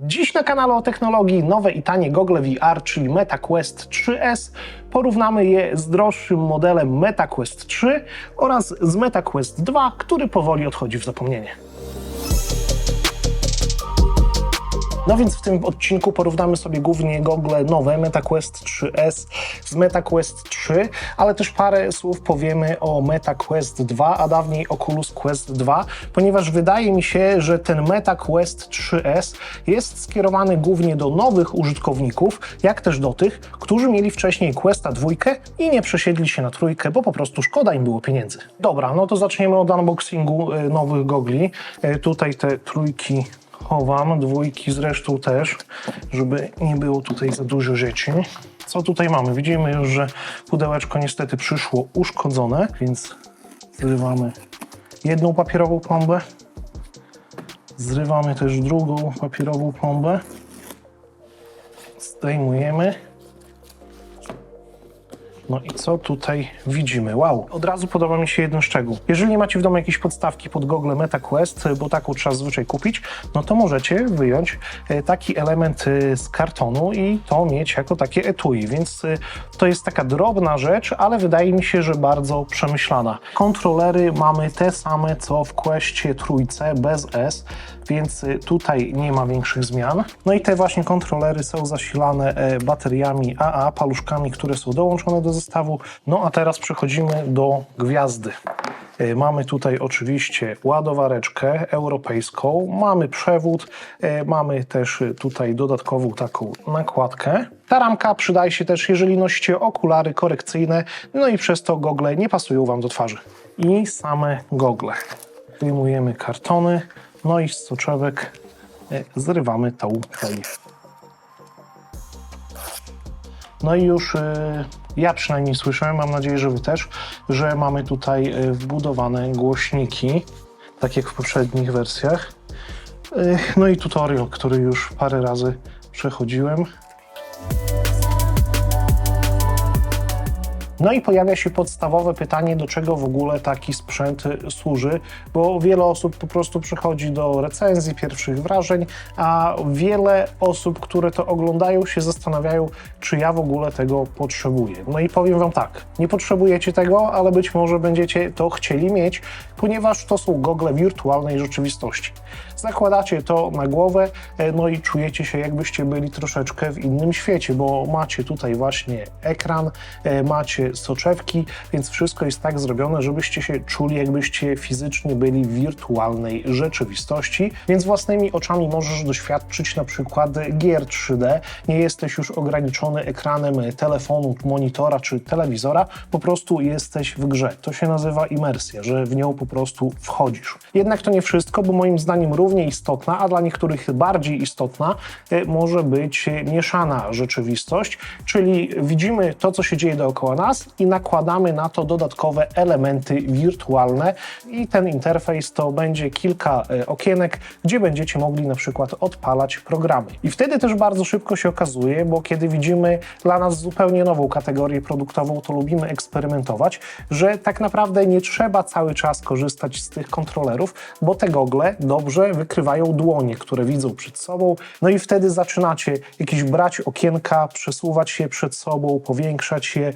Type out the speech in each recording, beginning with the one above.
Dziś na kanale o technologii nowe i tanie gogle VR, czyli MetaQuest 3S. Porównamy je z droższym modelem MetaQuest 3 oraz z MetaQuest 2, który powoli odchodzi w zapomnienie. No więc w tym odcinku porównamy sobie głównie gogle nowe MetaQuest 3S z MetaQuest 3, ale też parę słów powiemy o MetaQuest 2, a dawniej Oculus Quest 2, ponieważ wydaje mi się, że ten MetaQuest 3S jest skierowany głównie do nowych użytkowników, jak też do tych, którzy mieli wcześniej Questa 2 i nie przesiedli się na trójkę, bo po prostu szkoda im było pieniędzy. Dobra, no to zaczniemy od unboxingu y, nowych gogli. Y, Tutaj te trójki chowam, dwójki zresztą też, żeby nie było tutaj za dużo rzeczy. Co tutaj mamy? Widzimy już, że pudełeczko niestety przyszło uszkodzone, więc zrywamy jedną papierową plombę, zrywamy też drugą papierową plombę, zdejmujemy. No i co tutaj widzimy? Wow, od razu podoba mi się jeden szczegół. Jeżeli macie w domu jakiejś podstawki pod gogle MetaQuest, bo taką trzeba zazwyczaj kupić, no to możecie wyjąć e, taki element e, z kartonu i to mieć jako takie etui, więc e, to jest taka drobna rzecz, ale wydaje mi się, że bardzo przemyślana. Kontrolery mamy te same co w Questie trójce bez S, więc tutaj nie ma większych zmian. No i te właśnie kontrolery są zasilane bateriami AA, paluszkami, które są dołączone do zestawu. No a teraz przechodzimy do gwiazdy. E, Mamy tutaj oczywiście ładowareczkę europejską, mamy przewód, e, mamy też tutaj dodatkową taką nakładkę. Ta ramka przydaje się też, jeżeli nosicie okulary korekcyjne, no i przez to gogle nie pasują Wam do twarzy. I same gogle. Wyjmujemy kartony, no i z soczewek e, zrywamy tą klej. No i już e, ja przynajmniej słyszałem, mam nadzieję, że Wy też, że mamy tutaj e, wbudowane głośniki, tak jak w poprzednich wersjach. E, No i tutorial, który już parę razy przechodziłem. No i pojawia się podstawowe pytanie, do czego w ogóle taki sprzęt y, służy, bo wiele osób po prostu przychodzi do recenzji, pierwszych wrażeń, a wiele osób, które to oglądają, się zastanawiają, czy ja w ogóle tego potrzebuję. No i powiem Wam tak, nie potrzebujecie tego, ale być może będziecie to chcieli mieć, ponieważ to są gogle wirtualnej rzeczywistości. Zakładacie to na głowę, e, no i czujecie się, jakbyście byli troszeczkę w innym świecie, bo macie tutaj właśnie ekran, e, macie soczewki, więc wszystko jest tak zrobione, żebyście się czuli, jakbyście fizycznie byli w wirtualnej rzeczywistości, więc własnymi oczami możesz doświadczyć na przykład gier 3D. Nie jesteś już ograniczony ekranem telefonu, monitora czy telewizora, po prostu jesteś w grze. To się nazywa imersja, że w nią po prostu wchodzisz. Jednak to nie wszystko, bo moim zdaniem równie istotna, a dla niektórych bardziej istotna, e, może być mieszana rzeczywistość, czyli widzimy to, co się dzieje dookoła nas i nakładamy na to dodatkowe elementy wirtualne i ten interfejs to będzie kilka e, okienek, gdzie będziecie mogli na przykład odpalać programy. I wtedy też bardzo szybko się okazuje, bo kiedy widzimy dla nas zupełnie nową kategorię produktową, to lubimy eksperymentować, że tak naprawdę nie trzeba cały czas korzystać z tych kontrolerów, bo te gogle dobrze wykrywają dłonie, które widzą przed sobą, no i wtedy zaczynacie jakieś brać okienka, przesuwać się przed sobą, powiększać je,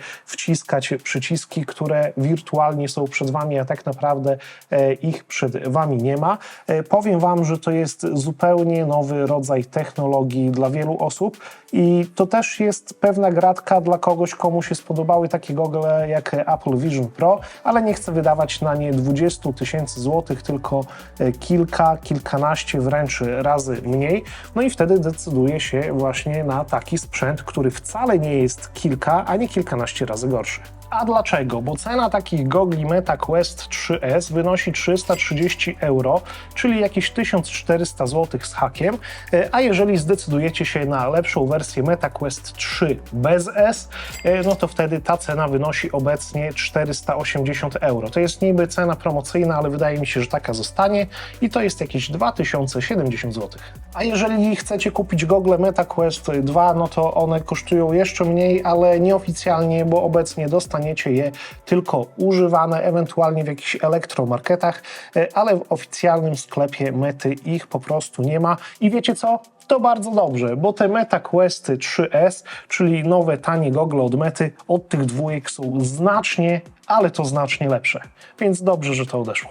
wciskać przyciski, które wirtualnie są przed Wami, a tak naprawdę e, ich przed Wami nie ma. E, powiem Wam, że to jest zupełnie nowy rodzaj technologii dla wielu osób i to też jest pewna gratka dla kogoś, komu się spodobały takie gogle jak Apple Vision Pro, ale nie chce wydawać na nie 20 tysięcy złotych, tylko e, kilka, kilkanaście wręcz razy mniej. No i wtedy decyduje się właśnie na taki sprzęt, który wcale nie jest kilka, a nie kilkanaście razy gorszy. Зарши. A dlaczego? Bo cena takich gogli Meta Quest 3S wynosi 330 euro, czyli jakieś 1400 zł z hakiem, E, a jeżeli zdecydujecie się na lepszą wersję Meta Quest 3 bez S, e, no to wtedy ta cena wynosi obecnie 480 euro. To jest niby cena promocyjna, ale wydaje mi się, że taka zostanie i to jest jakieś 2070 zł. A jeżeli chcecie kupić gogle Meta Quest 2, no to one kosztują jeszcze mniej, ale nieoficjalnie, bo obecnie dostaniecie je tylko używane, ewentualnie w jakichś elektromarketach, e, ale w oficjalnym sklepie Mety ich po prostu nie ma. I wiecie co? to bardzo dobrze, bo te Meta Questy 3S, czyli nowe tanie gogle od Mety, od tych dwójek są znacznie, ale to znacznie lepsze. Więc dobrze, że to odeszło.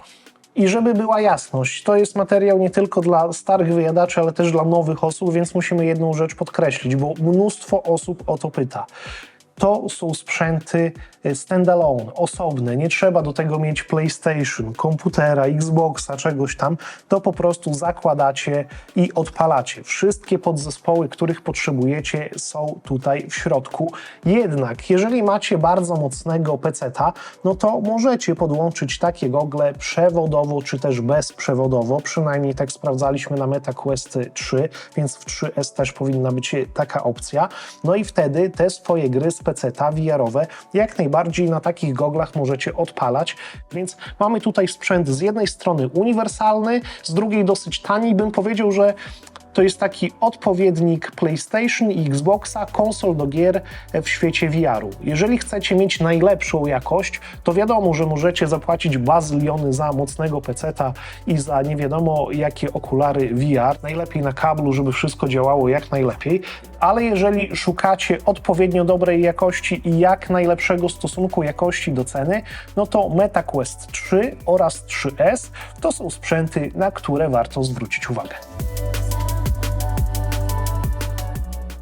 I żeby była jasność, to jest materiał nie tylko dla starych wyjadaczy, ale też dla nowych osób, więc musimy jedną rzecz podkreślić, bo mnóstwo osób o to pyta. To są sprzęty y, standalone, osobne. Nie trzeba do tego mieć PlayStation, komputera, Xboxa, czegoś tam. To po prostu zakładacie i odpalacie. Wszystkie podzespoły, których potrzebujecie, są tutaj w środku. Jednak, jeżeli macie bardzo mocnego PC-ta, no to możecie podłączyć takie gogle przewodowo czy też bezprzewodowo. Przynajmniej tak sprawdzaliśmy na MetaQuest 3, więc w 3S też powinna być taka opcja. No i wtedy te swoje gry z PC-ta VR-owe jak najbardziej na takich goglach możecie odpalać. Więc mamy tutaj sprzęt z jednej strony uniwersalny, z drugiej dosyć tani. Bym powiedział, że to jest taki odpowiednik PlayStation i Xboxa, konsol do gier w świecie VR-u. Jeżeli chcecie mieć najlepszą jakość, to wiadomo, że możecie zapłacić bazyliony za mocnego peceta i za nie wiadomo jakie okulary VR. Najlepiej na kablu, żeby wszystko działało jak najlepiej. Ale jeżeli szukacie odpowiednio dobrej jakości i jak najlepszego stosunku jakości do ceny, no to MetaQuest 3 oraz 3S to są sprzęty, na które warto zwrócić uwagę.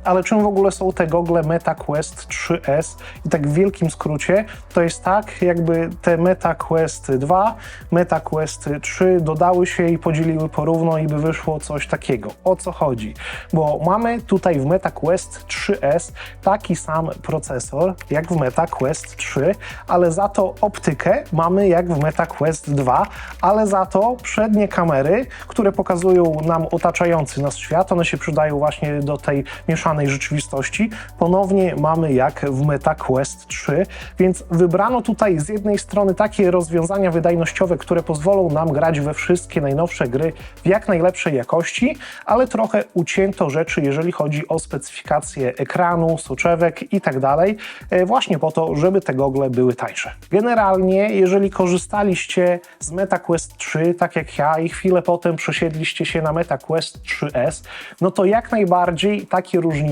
Ale czym w ogóle są te gogle MetaQuest 3S? I tak w wielkim skrócie, to jest tak, jakby te MetaQuest 2, MetaQuest 3 dodały się i podzieliły porówno i by wyszło coś takiego. O co chodzi? Bo mamy tutaj w MetaQuest 3S taki sam procesor jak w MetaQuest 3, ale za to optykę mamy jak w MetaQuest 2, ale za to przednie kamery, które pokazują nam otaczający nas świat, one się przydają właśnie do tej mieszanej rzeczywistości, ponownie mamy jak w MetaQuest 3, więc wybrano tutaj z jednej strony takie rozwiązania wydajnościowe, które pozwolą nam grać we wszystkie najnowsze gry w jak najlepszej jakości, ale trochę ucięto rzeczy, jeżeli chodzi o specyfikację ekranu, soczewek i tak dalej, e, właśnie po to, żeby te gogle były tańsze. Generalnie, jeżeli korzystaliście z MetaQuest 3, tak jak ja, i chwilę potem przesiedliście się na MetaQuest 3S, no to jak najbardziej takie różnice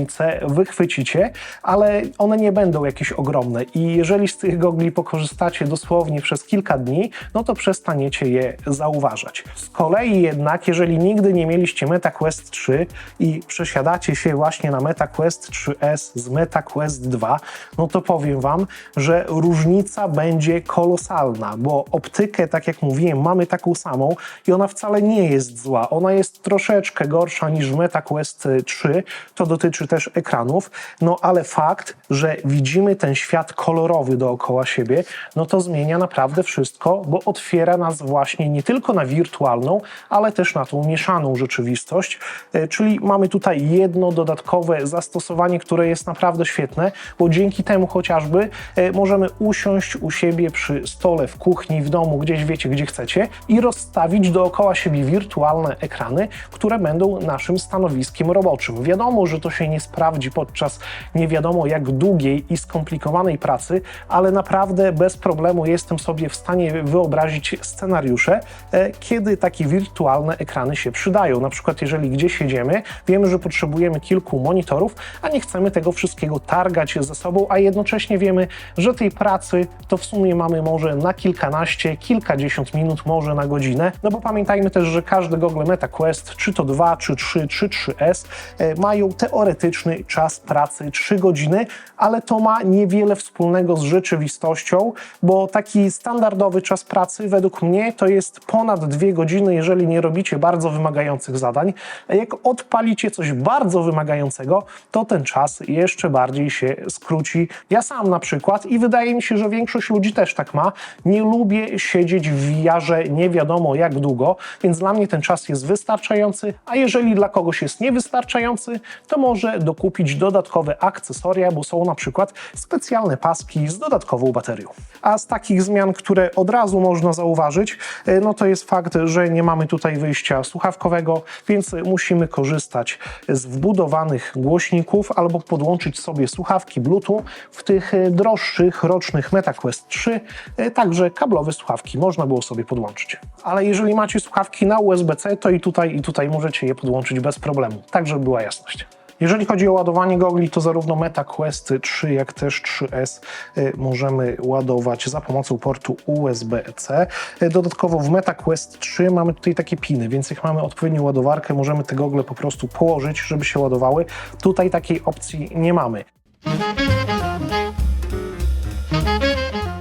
wychwycicie, ale one nie będą jakieś ogromne i jeżeli z tych gogli pokorzystacie dosłownie przez kilka dni, no to przestaniecie je zauważać. Z kolei jednak, jeżeli nigdy nie mieliście MetaQuest 3 i przesiadacie się właśnie na MetaQuest 3S z MetaQuest 2, no to powiem Wam, że różnica będzie kolosalna, bo optykę, tak jak mówiłem, mamy taką samą i ona wcale nie jest zła. Ona jest troszeczkę gorsza niż w MetaQuest 3. To dotyczy też ekranów, no ale fakt, że widzimy ten świat kolorowy dookoła siebie, no to zmienia naprawdę wszystko, bo otwiera nas właśnie nie tylko na wirtualną, ale też na tą mieszaną rzeczywistość. E, Czyli mamy tutaj jedno dodatkowe zastosowanie, które jest naprawdę świetne, bo dzięki temu chociażby e, możemy usiąść u siebie przy stole w kuchni, w domu, gdzieś wiecie, gdzie chcecie i rozstawić dookoła siebie wirtualne ekrany, które będą naszym stanowiskiem roboczym. Wiadomo, że to się nie sprawdzi podczas nie wiadomo jak długiej i skomplikowanej pracy, ale naprawdę bez problemu jestem sobie w stanie wyobrazić scenariusze, e, kiedy takie wirtualne ekrany się przydają. Na przykład, jeżeli gdzieś jedziemy, wiemy, że potrzebujemy kilku monitorów, a nie chcemy tego wszystkiego targać ze sobą, a jednocześnie wiemy, że tej pracy to w sumie mamy może na kilkanaście, kilkadziesiąt minut, może na godzinę. No bo pamiętajmy też, że każde gogle MetaQuest, czy to 2, czy 3, czy 3S, e, mają teoretyczny czas pracy 3 godziny, ale to ma niewiele wspólnego z rzeczywistością, bo taki standardowy czas pracy według mnie to jest ponad 2 godziny, jeżeli nie robicie bardzo wymagających zadań. Jak odpalicie coś bardzo wymagającego, to ten czas jeszcze bardziej się skróci. Ja sam na przykład i wydaje mi się, że większość ludzi też tak ma, nie lubię siedzieć w wiarze nie wiadomo jak długo, więc dla mnie ten czas jest wystarczający, a jeżeli dla kogoś jest niewystarczający, to może może dokupić dodatkowe akcesoria, bo są na przykład specjalne paski z dodatkową baterią. A z takich zmian, które od razu można zauważyć, e, no to jest fakt, że nie mamy tutaj wyjścia słuchawkowego, więc musimy korzystać z wbudowanych głośników albo podłączyć sobie słuchawki Bluetooth w tych e, droższych rocznych MetaQuest 3, e, także kablowe słuchawki można było sobie podłączyć. Ale jeżeli macie słuchawki na USB-C, to i tutaj i tutaj możecie je podłączyć bez problemu, tak żeby była jasność. Jeżeli chodzi o ładowanie gogli, to zarówno MetaQuest 3, jak też 3S y, możemy ładować za pomocą portu USB-C. Y, Dodatkowo w MetaQuest 3 mamy tutaj takie piny, więc jak mamy odpowiednią ładowarkę, możemy te gogle po prostu położyć, żeby się ładowały. Tutaj takiej opcji nie mamy.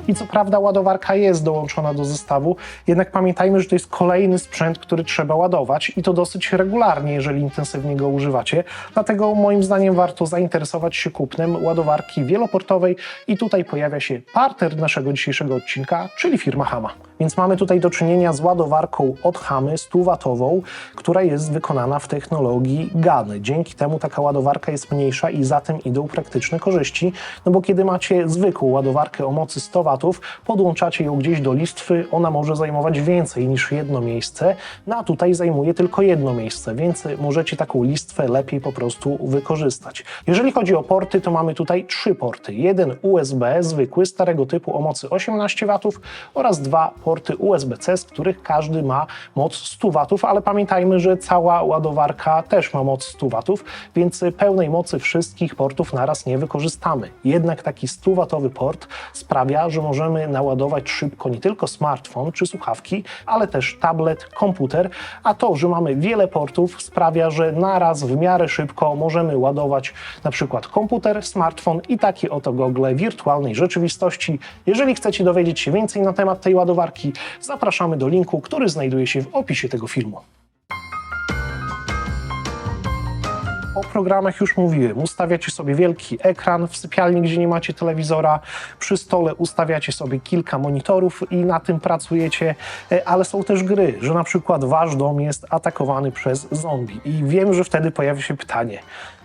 I co prawda ładowarka jest dołączona do zestawu, jednak pamiętajmy, że to jest kolejny sprzęt, który trzeba ładować i to dosyć regularnie, jeżeli intensywnie go używacie. Dlatego moim zdaniem warto zainteresować się kupnem ładowarki wieloportowej i tutaj pojawia się partner naszego dzisiejszego odcinka, czyli firma Hama. Więc mamy tutaj do czynienia z ładowarką od Hamy 100-watową, która jest wykonana w technologii GAN. Dzięki temu taka ładowarka jest mniejsza i za tym idą praktyczne korzyści, no bo kiedy macie zwykłą ładowarkę o mocy 100 watów, podłączacie ją gdzieś do listwy, ona może zajmować więcej niż jedno miejsce, no a tutaj zajmuje tylko jedno miejsce, więc możecie taką listwę lepiej po prostu wykorzystać. Jeżeli chodzi o porty, to mamy tutaj trzy porty. Jeden USB zwykły, starego typu o mocy 18 watów oraz dwa porty USB-C, z których każdy ma moc 100 watów, ale pamiętajmy, że cała ładowarka też ma moc 100 watów, więc pełnej mocy wszystkich portów naraz nie wykorzystamy. Jednak taki 100 watowy port sprawia, że możemy naładować szybko nie tylko smartfon czy słuchawki, ale też tablet, komputer, a to, że mamy wiele portów sprawia, że naraz w miarę szybko możemy ładować na przykład komputer, smartfon i takie oto gogle wirtualnej rzeczywistości. Jeżeli chcecie dowiedzieć się więcej na temat tej ładowarki, zapraszamy do linku, który znajduje się w opisie tego filmu. O programach już mówiłem. Ustawiacie sobie wielki ekran w sypialni, gdzie nie macie telewizora. Przy stole ustawiacie sobie kilka monitorów i na tym pracujecie, E, ale są też gry, że na przykład wasz dom jest atakowany przez zombie. I wiem, że wtedy pojawia się pytanie.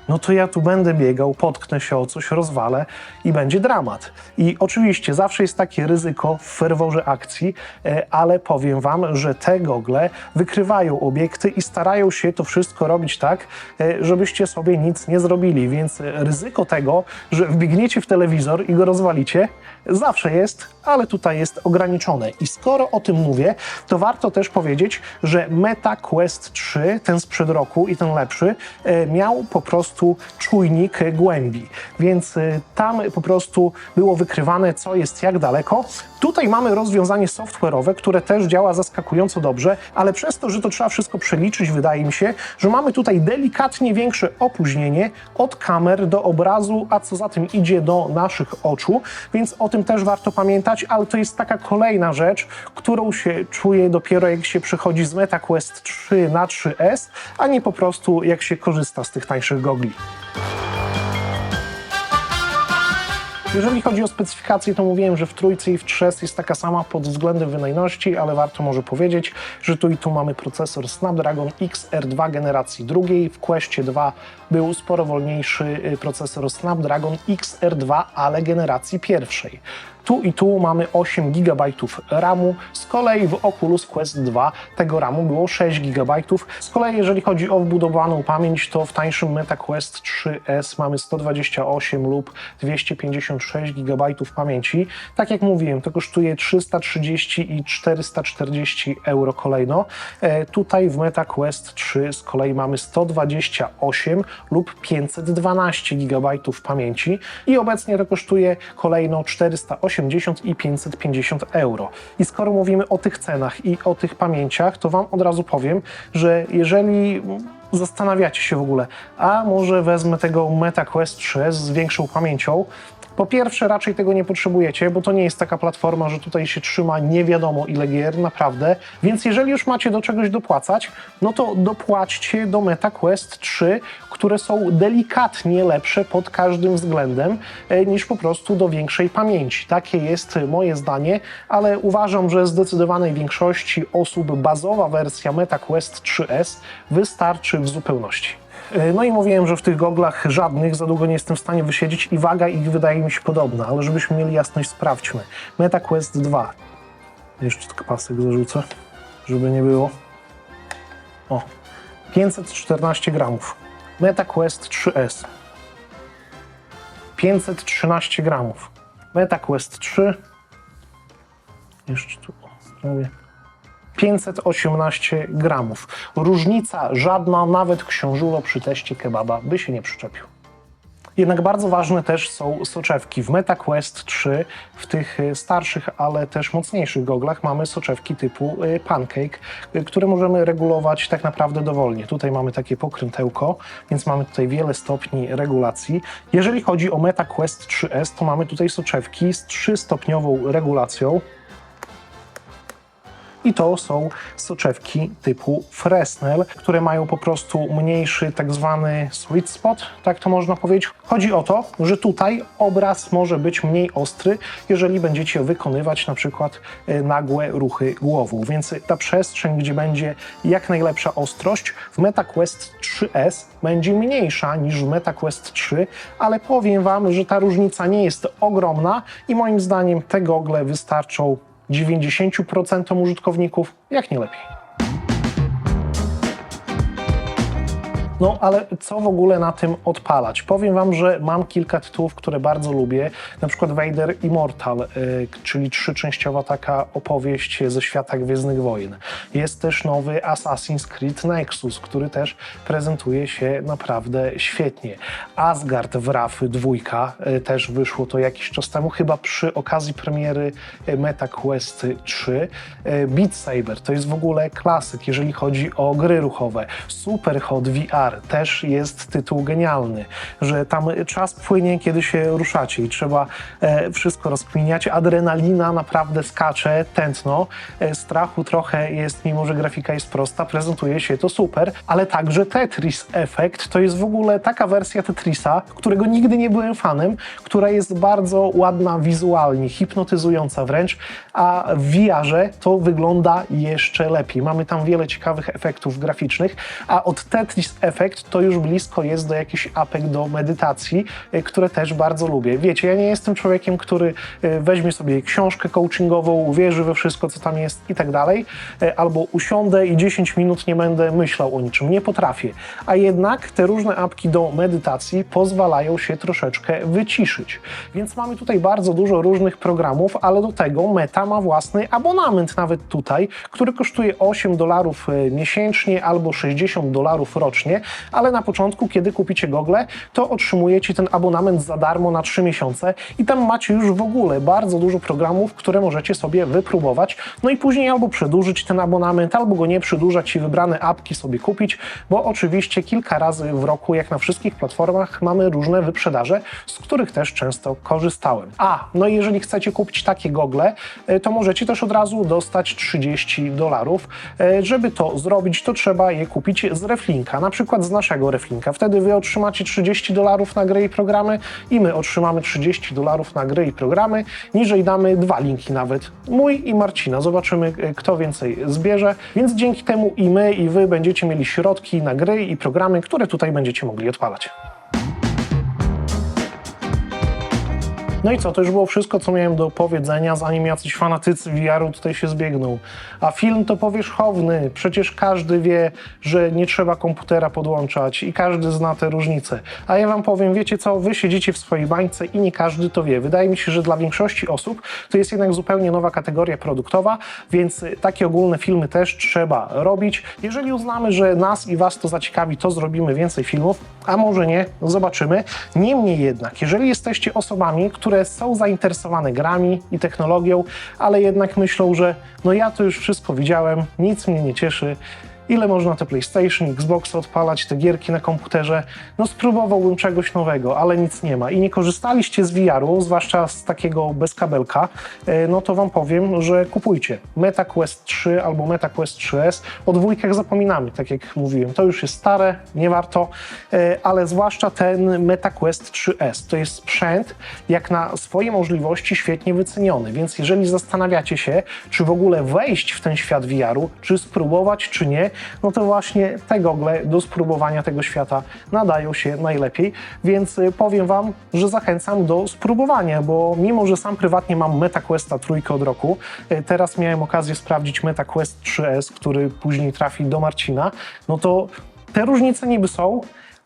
No to ja tu będę biegał, potknę się o coś, rozwalę i będzie dramat. I oczywiście zawsze jest takie ryzyko w ferworze akcji, e, ale powiem Wam, że te gogle wykrywają obiekty i starają się to wszystko robić tak, e, żebyście sobie nic nie zrobili. Więc ryzyko tego, że wbiegniecie w telewizor i go rozwalicie, zawsze jest, ale tutaj jest ograniczone. I skoro o tym mówię, to warto też powiedzieć, że Meta Quest 3, ten sprzed roku i ten lepszy, e, miał po prostu czujnik e, głębi. Więc e, tam po prostu było wykrywane, co jest jak daleko. Tutaj mamy rozwiązanie software'owe, które też działa zaskakująco dobrze, ale przez to, że to trzeba wszystko przeliczyć, wydaje mi się, że mamy tutaj delikatnie większe opóźnienie od kamer do obrazu, a co za tym idzie do naszych oczu, więc o tym też warto pamiętać, ale to jest taka kolejna rzecz, którą się czuje dopiero jak się przechodzi z MetaQuest 3 na 3S, a nie po prostu jak się korzysta z tych tańszych gogli. Jeżeli chodzi o specyfikację, to mówiłem, że w trójce i w 3S jest taka sama pod względem wydajności, ale warto może powiedzieć, że tu i tu mamy procesor Snapdragon XR2 generacji drugiej. W Questie 2 był sporo wolniejszy y, procesor Snapdragon XR2, ale generacji pierwszej. Tu i tu mamy 8 GB RAMu, z kolei w Oculus Quest 2 tego RAMu było 6 GB. Z kolei jeżeli chodzi o wbudowaną pamięć, to w tańszym MetaQuest 3S mamy 128 lub 256 GB pamięci. Tak jak mówiłem, to kosztuje 330 i 440 euro kolejno. E, tutaj w MetaQuest 3 z kolei mamy 128 lub 512 GB pamięci i obecnie to kosztuje kolejno 480 i 550 euro. I skoro mówimy o tych cenach i o tych pamięciach, to Wam od razu powiem, że jeżeli zastanawiacie się w ogóle, a może wezmę tego MetaQuest 3 z większą pamięcią, po pierwsze, raczej tego nie potrzebujecie, bo to nie jest taka platforma, że tutaj się trzyma nie wiadomo ile gier, naprawdę. Więc jeżeli już macie do czegoś dopłacać, no to dopłaćcie do MetaQuest 3, które są delikatnie lepsze pod każdym względem e, niż po prostu do większej pamięci. Takie jest moje zdanie, ale uważam, że zdecydowanej większości osób bazowa wersja MetaQuest 3S wystarczy w zupełności. E, No i mówiłem, że w tych goglach żadnych za długo nie jestem w stanie wysiedzieć i waga ich wydaje mi się podobna, ale żebyśmy mieli jasność, sprawdźmy. MetaQuest 2. Jeszcze tylko pasek zarzucę, żeby nie było. O, 514 gramów. MetaQuest 3S. 513 gramów. MetaQuest 3. Jeszcze tu mówię. 518 gramów. Różnica żadna, nawet książulo przy teście kebaba by się nie przyczepił. Jednak bardzo ważne też są soczewki. W MetaQuest 3, w tych y, starszych, ale też mocniejszych goglach mamy soczewki typu y, Pancake, y, które możemy regulować tak naprawdę dowolnie. Tutaj mamy takie pokrętełko, więc mamy tutaj wiele stopni regulacji. Jeżeli chodzi o MetaQuest 3S, to mamy tutaj soczewki z 3-stopniową regulacją. I to są soczewki typu Fresnel, które mają po prostu mniejszy tak zwany sweet spot, tak to można powiedzieć. Chodzi o to, że tutaj obraz może być mniej ostry, jeżeli będziecie wykonywać na przykład e, nagłe ruchy głową. Więc ta przestrzeń, gdzie będzie jak najlepsza ostrość, w MetaQuest 3S będzie mniejsza niż w MetaQuest 3, ale powiem Wam, że ta różnica nie jest ogromna i moim zdaniem te gogle wystarczą 90% użytkowników, jak nie lepiej. No ale co w ogóle na tym odpalać? Powiem Wam, że mam kilka tytułów, które bardzo lubię. Na przykład Vader Immortal, y, czyli trzyczęściowa taka opowieść ze świata Gwiezdnych Wojen. Jest też nowy Assassin's Creed Nexus, który też prezentuje się naprawdę świetnie. Asgard Wrath 2 y, też wyszło to jakiś czas temu, chyba przy okazji premiery y, MetaQuest 3. Y, Beat Saber to jest w ogóle klasyk, jeżeli chodzi o gry ruchowe. Superhot VR też jest tytuł genialny, że tam czas płynie, kiedy się ruszacie i trzeba e, wszystko rozkminiać. Adrenalina naprawdę skacze, tętno. E, strachu trochę jest, mimo że grafika jest prosta, prezentuje się to super, ale także Tetris Effect to jest w ogóle taka wersja Tetrisa, którego nigdy nie byłem fanem, która jest bardzo ładna wizualnie, hipnotyzująca wręcz, a w VR-ze to wygląda jeszcze lepiej. Mamy tam wiele ciekawych efektów graficznych, a od Tetris Effect to już blisko jest do jakichś apek do medytacji, y, które też bardzo lubię. Wiecie, ja nie jestem człowiekiem, który y, weźmie sobie książkę coachingową, uwierzy we wszystko, co tam jest i tak dalej, y, albo usiądę i 10 minut nie będę myślał o niczym. Nie potrafię. A jednak te różne apki do medytacji pozwalają się troszeczkę wyciszyć. Więc mamy tutaj bardzo dużo różnych programów, ale do tego Meta ma własny abonament nawet tutaj, który kosztuje 8 dolarów miesięcznie albo 60 dolarów rocznie, ale na początku, kiedy kupicie gogle, to otrzymujecie ten abonament za darmo na 3 miesiące i tam macie już w ogóle bardzo dużo programów, które możecie sobie wypróbować, no i później albo przedłużyć ten abonament, albo go nie przedłużać i wybrane apki sobie kupić, bo oczywiście kilka razy w roku, jak na wszystkich platformach, mamy różne wyprzedaże, z których też często korzystałem. A, no i jeżeli chcecie kupić takie gogle, e, to możecie też od razu dostać 30 dolarów. E, Żeby to zrobić, to trzeba je kupić z reflinka, na przykład z naszego reflinka. Wtedy wy otrzymacie 30 dolarów na gry i programy i my otrzymamy 30 dolarów na gry i programy. Niżej damy dwa linki nawet, mój i Marcina. Zobaczymy, e, kto więcej zbierze, więc dzięki temu i my, i wy będziecie mieli środki na gry i programy, które tutaj będziecie mogli odpalać. No i co, to już było wszystko, co miałem do powiedzenia, zanim jacyś fanatycy VR-u tutaj się zbiegną. A film to powierzchowny, przecież każdy wie, że nie trzeba komputera podłączać i każdy zna te różnice. A ja wam powiem, wiecie co, wy siedzicie w swojej bańce i nie każdy to wie. Wydaje mi się, że dla większości osób to jest jednak zupełnie nowa kategoria produktowa, więc takie ogólne filmy też trzeba robić. Jeżeli uznamy, że nas i was to zaciekawi, to zrobimy więcej filmów, a może nie, zobaczymy. Niemniej jednak, jeżeli jesteście osobami, które są zainteresowane grami i technologią, ale jednak myślą, że no ja to już wszystko widziałem, nic mnie nie cieszy, ile można te PlayStation, Xbox odpalać, te gierki na komputerze. No spróbowałbym czegoś nowego, ale nic nie ma. I nie korzystaliście z VR-u, zwłaszcza z takiego bez kabelka, e, no to wam powiem, że kupujcie MetaQuest 3 albo MetaQuest 3S. O dwójkach zapominamy, tak jak mówiłem. To już jest stare, nie warto, e, ale zwłaszcza ten MetaQuest 3S. To jest sprzęt, jak na swoje możliwości, świetnie wyceniony. Więc jeżeli zastanawiacie się, czy w ogóle wejść w ten świat VR-u, czy spróbować, czy nie, no to właśnie te gogle do spróbowania tego świata nadają się najlepiej, więc y, powiem Wam, że zachęcam do spróbowania, bo mimo, że sam prywatnie mam MetaQuesta trójkę od roku, y, teraz miałem okazję sprawdzić MetaQuest 3S, który później trafi do Marcina, no to te różnice niby są,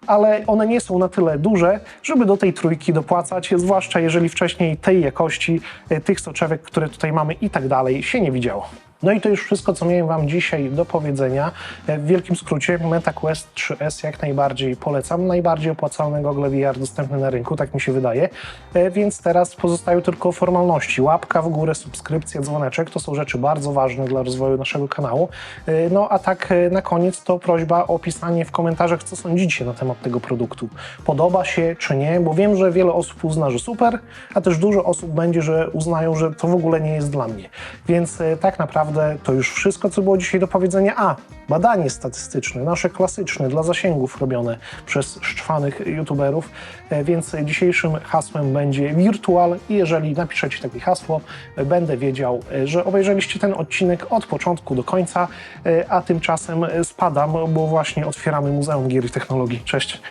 ale one nie są na tyle duże, żeby do tej trójki dopłacać, zwłaszcza jeżeli wcześniej tej jakości, e, tych soczewek, które tutaj mamy i tak dalej, się nie widziało. No i to już wszystko, co miałem Wam dzisiaj do powiedzenia. E, W wielkim skrócie MetaQuest 3S jak najbardziej polecam. Najbardziej opłacalny gogle VR dostępny na rynku, tak mi się wydaje. E, Więc teraz pozostają tylko formalności. Łapka w górę, subskrypcja, dzwoneczek to są rzeczy bardzo ważne dla rozwoju naszego kanału. E, No a tak na koniec to prośba o pisanie w komentarzach, co sądzicie na temat tego produktu. Podoba się czy nie, bo wiem, że wiele osób uzna, że super, a też dużo osób będzie, że uznają, że to w ogóle nie jest dla mnie. Więc tak naprawdę to już wszystko, co było dzisiaj do powiedzenia. A, badanie statystyczne, nasze klasyczne, dla zasięgów robione przez szczwanych youtuberów, E, więc dzisiejszym hasłem będzie wirtual i jeżeli napiszecie takie hasło, e, będę wiedział, e, że obejrzeliście ten odcinek od początku do końca, a tymczasem spadam, bo właśnie otwieramy Muzeum Gier i Technologii. Cześć!